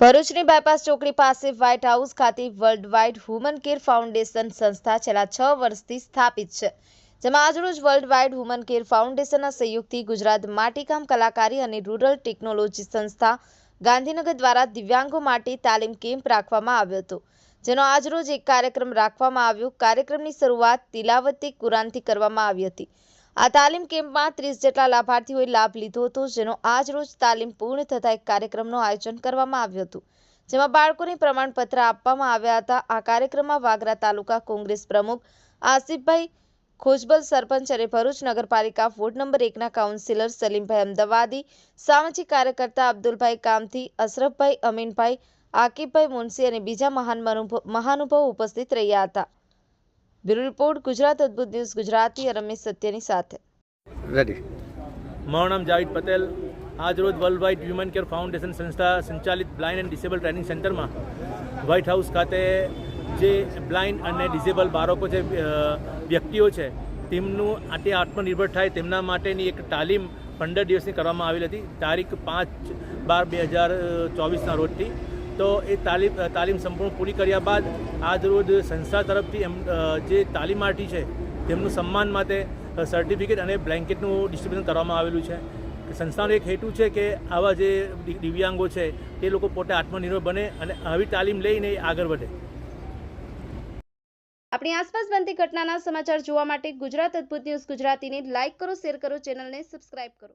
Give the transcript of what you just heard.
ભરૂચની બાયપાસ ચોકડી પાસે વ્હાઇટ હાઉસ ખાતે world wide human care foundation સંસ્થા છેલ્લા છ વર્ષથી સ્થાપિત છે, જેમાં આજરોજ વર્લ્ડ વાઇડ હ્યુમન કેર ફાઉન્ડેશનના સહયોગથી ગુજરાત માટીકામ કલાકારી અને રૂરલ ટેકનોલોજી સંસ્થા ગાંધીનગર દ્વારા દિવ્યાંગો માટે તાલીમ કેમ્પ રાખવામાં આવ્યો હતો, જેનો આજરોજ એક કાર્યક્રમ રાખવામાં આવ્યો. કાર્યક્રમની શરૂઆત તિલાવતી કુરાનથી કરવામાં આવી હતી. આ તાલીમ કેમ્પમાં ત્રીસ જેટલા લાભાર્થીઓએ લાભ લીધો હતો, જેનો આજરોજ તાલીમ પૂર્ણ થતા એક કાર્યક્રમનું આયોજન કરવામાં આવ્યું હતું. જેમાં બાળકોને પ્રમાણપત્ર આપવામાં આવ્યા હતા. આ કાર્યક્રમમાં વાગરા તાલુકા કોંગ્રેસ પ્રમુખ આસિફભાઈ ખોજબલ, સરપંચ અને ભરૂચ નગરપાલિકા વોર્ડ નંબર એકના કાઉન્સિલર સલીમભાઈ અમદાવાદી, સામાજિક કાર્યકર્તા અબ્દુલભાઈ કામથી, અશરફભાઈ અમીનભાઈ આકીબભાઈ મુનસી અને બીજા મહાન મહાનુભાવો ઉપસ્થિત રહ્યા હતા. બ્યુરો રિપોર્ટ ગુજરાત અદ્ભુત ન્યૂઝ ગુજરાતી રમેશ સત્યની સાથે. રેડી મારું નામ જાવેદ પટેલ. આજરોજ world wide human care foundation સંસ્થા સંચાલિત બ્લાઇન્ડ એન્ડ ડિસેબલ ટ્રેનિંગ સેન્ટરમાં વ્હાઇટ હાઉસ ખાતે જે બ્લાઇન્ડ અને ડિસેબલ બાળકો છે વ્યક્તિઓ છે તેમનું આટે આત્મનિર્ભર થાય તેમના માટેની એક તાલીમ પંદર દિવસની કરવામાં આવેલી હતી. તારીખ પાંચ બાર બે હજાર ચોવીસના રોજથી તો એ તાલીમ તાલીમ સંપૂર્ણ પૂરી કર્યા બાદ આજરોજ સંસ્થા તરફથી એમ જે જે તાલીમાર્થી છે, તેમનું સન્માન માટે સર્ટિફિકેટ અને બ્લેન્કેટનું ડિસ્ટ્રીબ્યુશન કરવામાં આવેલું છે. સંસ્થાનો એક હેતુ છે કે આવા જે દિવ્યાંગો છે તે લોકો પોતે આત્મનિર્ભર બને અને આવી તાલીમ લઈને આગળ વધે. આપણી આસપાસ બનતી ઘટનાના સમાચાર જોવા માટે ગુજરાત અદ્ભુત ન્યૂઝ ગુજરાતીને લાઇક કરો, શેર કરો, ચેનલને સબસ્ક્રાઇબ કરો.